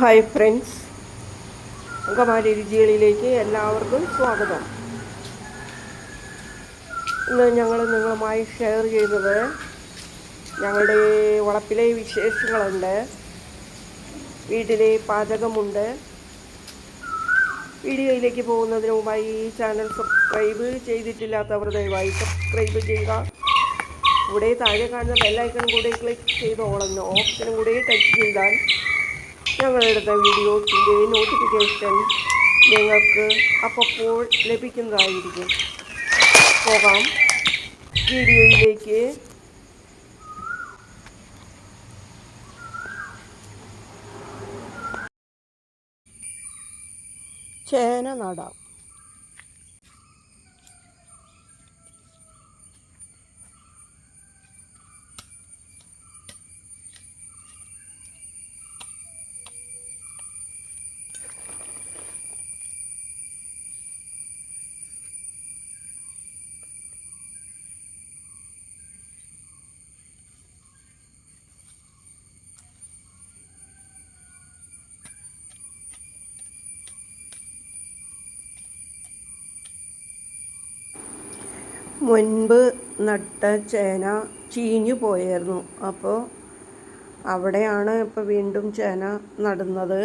Hi friends Angamaly രുചികളിലേക്ക് എല്ലാവർക്കും സ്വാഗതം. ഇന്ന് ഞങ്ങൾ നിങ്ങളുമായി ഷെയർ ചെയ്തത് ഞങ്ങളുടെ വളപ്പിലെ വിശേഷങ്ങളുണ്ട്. വീട്ടിലെ പാചകമുണ്ട്. വീഡിയോയിലേക്ക് പോകുന്നതിന് മുമ്പായി ഈ ചാനൽ സബ്സ്ക്രൈബ് ചെയ്തിട്ടില്ലാത്തവർ ദയവായി സബ്സ്ക്രൈബ് ചെയ്യുക. ഇവിടെ താഴെ കാണുന്ന ബെല്ലൈക്കൺ കൂടെ ക്ലിക്ക് ചെയ്ത് ഓപ്ഷനും കൂടെ ടച്ച് ചെയ്താൽ ഞങ്ങളെടുത്ത വീഡിയോസിന്റെ നോട്ടിഫിക്കേഷൻ നിങ്ങൾക്ക് അപ്പോൾ ലഭിക്കുന്നതായിരിക്കും. പോകാം. വീഡിയോയിലേക്ക്. ചേന നടാം. മുൻപ് നട്ട ചേന ചീഞ്ഞു പോയായിരുന്നു. അപ്പോൾ അവിടെയാണ് ഇപ്പോൾ വീണ്ടും ചേന നടുന്നത്.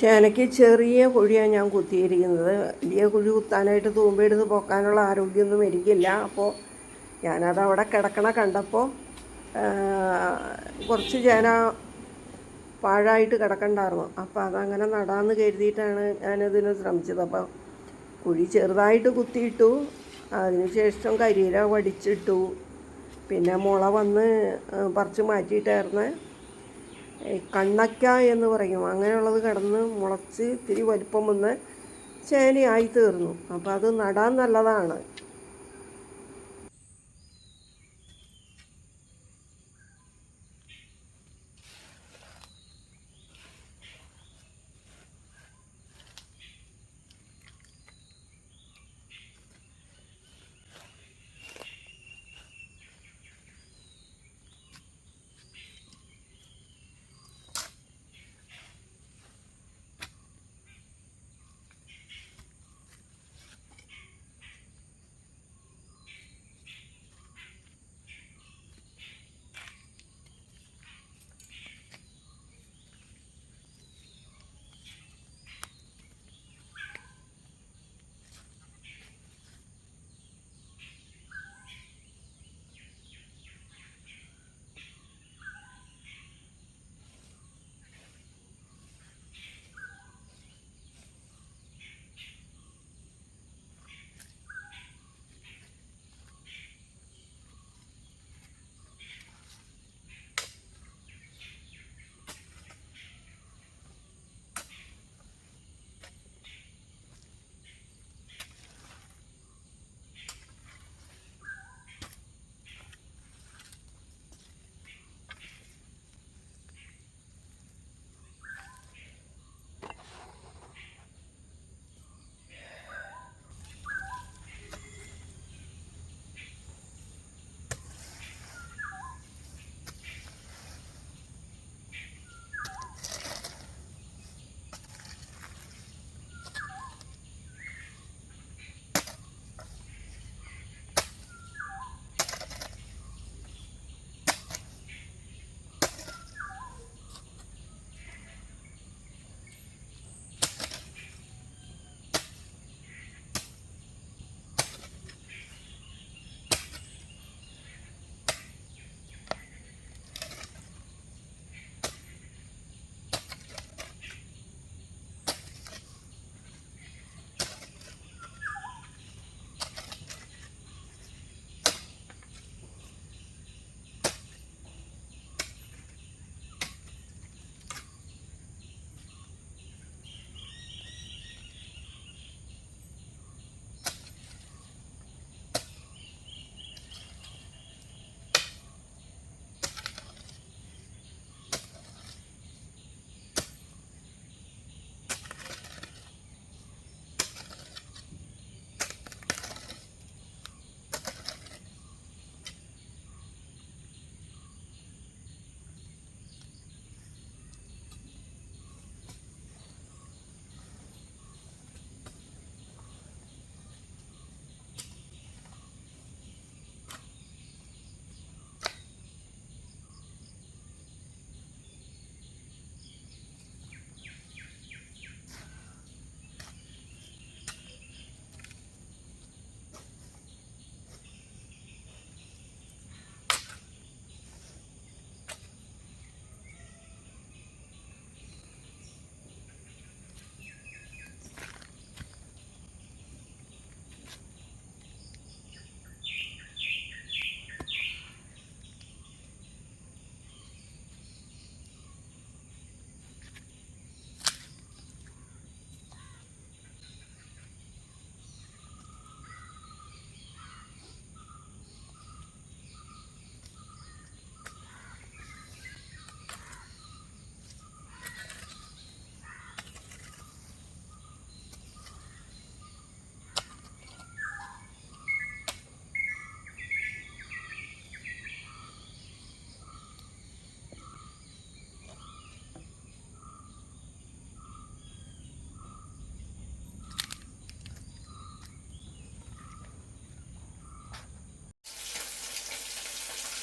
ചേനയ്ക്ക് ചെറിയ കുഴിയാണ് ഞാൻ കുത്തിയിരിക്കുന്നത്. വലിയ കുഴി കുത്താനായിട്ട് തൂമ്പെടുത്ത് പൊക്കാനുള്ള ആരോഗ്യമൊന്നും എനിക്കില്ല. അപ്പോൾ ഞാനത് അവിടെ കിടക്കണ കണ്ടപ്പോൾ കുറച്ച് ചേന പാഴായിട്ട് കിടക്കണ്ടായിരുന്നു. അപ്പോൾ അതങ്ങനെ നടാമെന്ന് കരുതിയിട്ടാണ് ഞാനതിന് ശ്രമിച്ചത്. അപ്പോൾ കുഴി ചെറുതായിട്ട് കുത്തിയിട്ടു അതിനുശേഷം കരിയില വടിച്ചിട്ടു പിന്നെ മുള വന്ന് പറിച്ച് മാറ്റിയിട്ടായിരുന്നു. കണ്ണക്ക എന്ന് പറയും. അങ്ങനെയുള്ളത് കിടന്ന് മുളച്ച് ഇത്തിരി വലിപ്പം വന്ന് ചേനയായി തീർന്നു. അപ്പോൾ അത് നടാൻ നല്ലതാണ്.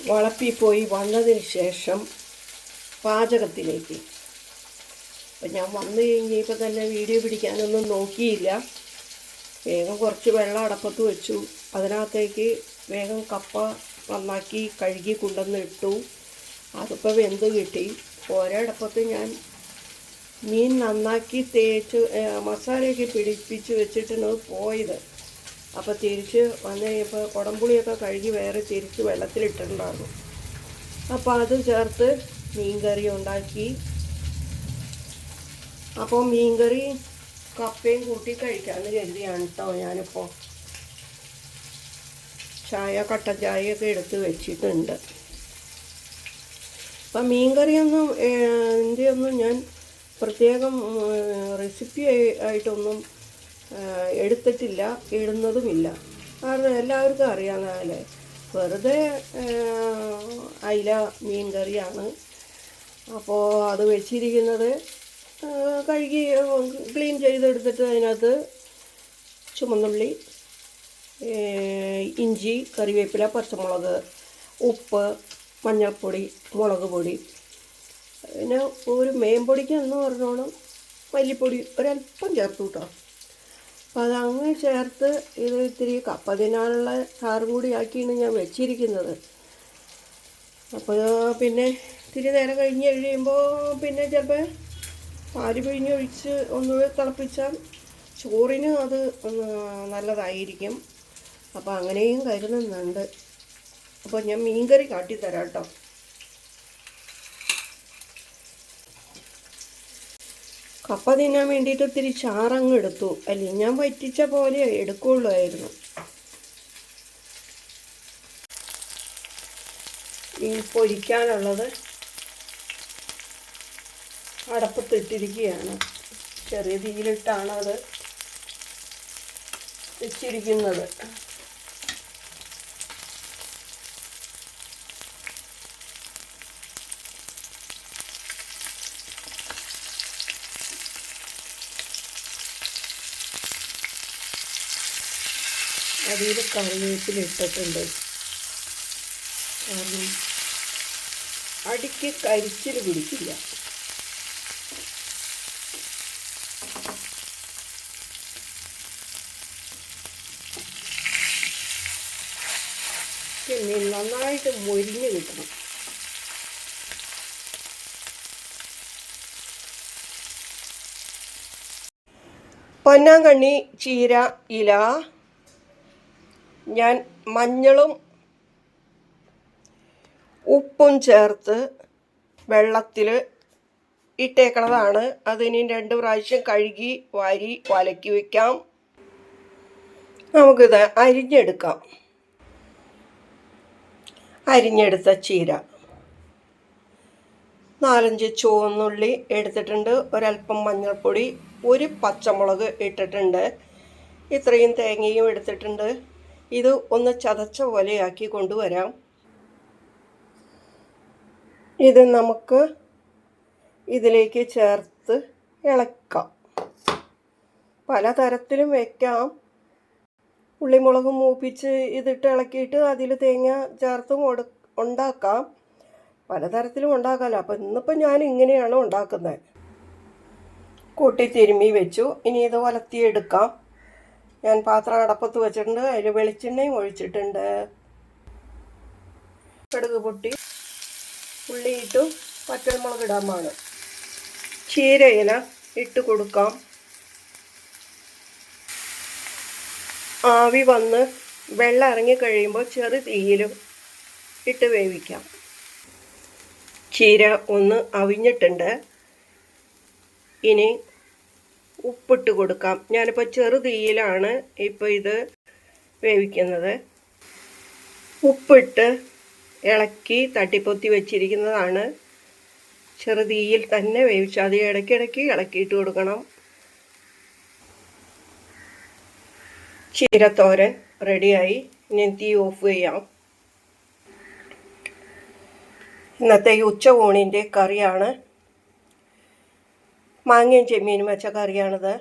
വളപ്പിൽ പോയി വന്നതിന് ശേഷം പാചകത്തിലേക്ക്. അപ്പം ഞാൻ വന്നു കഴിഞ്ഞപ്പോൾ തന്നെ വീഡിയോ പിടിക്കാനൊന്നും നോക്കിയില്ല. വേഗം കുറച്ച് വെള്ളം അടപ്പത്ത് വെച്ചു. അതിനകത്തേക്ക് വേഗം കപ്പ നന്നാക്കി കഴുകി കൊണ്ടുവന്ന് ഇട്ടു. അതിപ്പോൾ വെന്ത് കിട്ടി. ഒരടപ്പത്ത് ഞാൻ മീൻ നന്നാക്കി തേച്ച് മസാലയൊക്കെ പിടിപ്പിച്ച് വെച്ചിട്ടാണ് പോയത്. അപ്പോൾ തിരിച്ച് വന്നു കഴിഞ്ഞപ്പോൾ കുടംപുളിയൊക്കെ കഴുകി വേറെ തിരിച്ച് വെള്ളത്തിലിട്ടിട്ടുണ്ടായിരുന്നു. അപ്പോൾ അത് ചേർത്ത് മീൻകറി ഉണ്ടാക്കി. അപ്പോൾ മീൻകറി കപ്പയും കൂട്ടി കഴിക്കാമെന്ന് കരുതിയാണ് കേട്ടോ ഞാനിപ്പോൾ ചായ കട്ട ചായയൊക്കെ എടുത്ത് വെച്ചിട്ടുണ്ട്. അപ്പം മീൻകറിയൊന്നും ഇതിന്റെയൊന്നും ഞാൻ പ്രത്യേകം റെസിപ്പി ആയിട്ടൊന്നും എടുത്തിട്ടില്ല ഇടുന്നതുമില്ല. കാരണം എല്ലാവർക്കും അറിയാവുന്നതല്ലേ വെറുതെ അയില മീൻ കറിയാണ് അപ്പോൾ അത് വെച്ചിരിക്കുന്നത് കഴുകി ക്ലീൻ ചെയ്തെടുത്തിട്ട് അതിനകത്ത് ചുമന്നുള്ളി ഇഞ്ചി കറിവേപ്പില പച്ചമുളക് ഉപ്പ് മഞ്ഞൾപ്പൊടി മുളക് പൊടി. പിന്നെ ഒരു മേമ്പൊടിക്ക് എന്ന് പറഞ്ഞോണം മല്ലിപ്പൊടി ഒരല്പം ചേർത്ത് കേട്ടോ അപ്പോൾ അത് അങ്ങനെ ചേർത്ത് ഇത് ഇത്തിരി കപ്പ തിന്നാനുള്ള ചാറും കൂടി ആക്കിയാണ് ഞാൻ വെച്ചിരിക്കുന്നത്. അപ്പോൾ പിന്നെ ഇത്തിരി നേരം കഴിഞ്ഞ് കഴിയുമ്പോൾ പിന്നെ ചിലപ്പോൾ പാൽ പിഴിഞ്ഞ് ഒഴിച്ച് ഒന്ന് തിളപ്പിച്ചാൽ ചോറിന് അത് നല്ലതായിരിക്കും. അപ്പോൾ അങ്ങനെയും കരുതുന്നുണ്ട്. അപ്പോൾ ഞാൻ മീൻകറി കാട്ടിത്തരാം കേട്ടോ. കപ്പ തിന്നാൻ വേണ്ടിയിട്ട് ഇത്തിരി ചാറങ്ങ് എടുത്തു. അല്ലെങ്കിൽ ഞാൻ വറ്റിച്ച പോലെ എടുക്കുള്ളായിരുന്നു ഈ പൊരിക്കാനുള്ളത് അടപ്പത്തിട്ടിരിക്കുകയാണ് ചെറിയ തീയിലിട്ടാണ് അത് വെച്ചിരിക്കുന്നത്. അതിൽ കറിവേപ്പില ഇട്ടിട്ടുണ്ട്. കാരണം അടിക്ക് കരിച്ചിൽ പിടിക്കില്ല. പിന്നെ നന്നായിട്ട് മൊരിഞ്ഞ് കിട്ടണം. പൊന്നാങ്കണ്ണി ചീര ഇല ഞാൻ മഞ്ഞളും ഉപ്പും ചേർത്ത് വെള്ളത്തിൽ ഇട്ടേക്കണതാണ്. അതിനി രണ്ട് പ്രാവശ്യം കഴുകി വാരി വലക്കി വയ്ക്കാം നമുക്കിത് അരിഞ്ഞെടുക്കാം. അരിഞ്ഞെടുത്ത ചീര. നാലഞ്ച് ചുവന്നുള്ളി എടുത്തിട്ടുണ്ട്. ഒരല്പം മഞ്ഞൾപ്പൊടി ഒരു പച്ചമുളക് ഇട്ടിട്ടുണ്ട്. ഇത്രയും തേങ്ങയും എടുത്തിട്ടുണ്ട്. ഇത് ഒന്ന് ചതച്ച പോലെയാക്കി കൊണ്ടുവരാം. ഇത് നമുക്ക് ഇതിലേക്ക് ചേർത്ത് ഇളക്കാം. പലതരത്തിലും വെക്കാം. ഉള്ളിമുളക് മൂപ്പിച്ച് ഇതിട്ട് ഇളക്കിയിട്ട് അതിൽ തേങ്ങ ചേർത്തും ഉണ്ടാക്കാം. പലതരത്തിലും ഉണ്ടാക്കാമല്ലോ അപ്പം ഇന്നിപ്പോൾ ഞാൻ ഇങ്ങനെയാണ് ഉണ്ടാക്കുന്നത്. കൂട്ടി തിരുമ്മി വെച്ചു. ഇനി ഇത് വലത്തിയെടുക്കാം. ഞാൻ പാത്രം അടപ്പത്ത് വെച്ചിട്ടുണ്ട്. അതിൽ വെളിച്ചെണ്ണയും ഒഴിച്ചിട്ടുണ്ട്. കടുക് പൊട്ടി. ഉള്ളി ഇട്ടു. പച്ചമുളക് ഇടാൻ പാണ് ചീരയില ഇട്ട് കൊടുക്കാം. ആവി വന്ന് വെള്ളം ഇറങ്ങി കഴിയുമ്പോൾ ചെറു തീയിലും ഇട്ട് വേവിക്കാം. ചീര ഒന്ന് അവിഞ്ഞിട്ടുണ്ട്. ഇനി ഉപ്പിട്ട് കൊടുക്കാം. ഞാനിപ്പോൾ ചെറു തീയിലാണ് ഇപ്പോൾ ഇത് വേവിക്കുന്നത്. ഉപ്പിട്ട് ഇളക്കി തട്ടിപ്പൊത്തി വെച്ചിരിക്കുന്നതാണ്. ചെറു ചെറുതീയിൽ തന്നെ വേവിച്ച് അത് ഇടയ്ക്കിടയ്ക്ക് ഇളക്കിയിട്ട് കൊടുക്കണം. ചീരത്തോരൻ റെഡിയായി. ഇനി തീ ഓഫ് ചെയ്യാം. ഇന്നത്തെ ഈ ഉച്ചകോണിന്റെ കറിയാണ്. മാങ്ങയും ചെമ്മീനും വെച്ച കറിയാണിത്.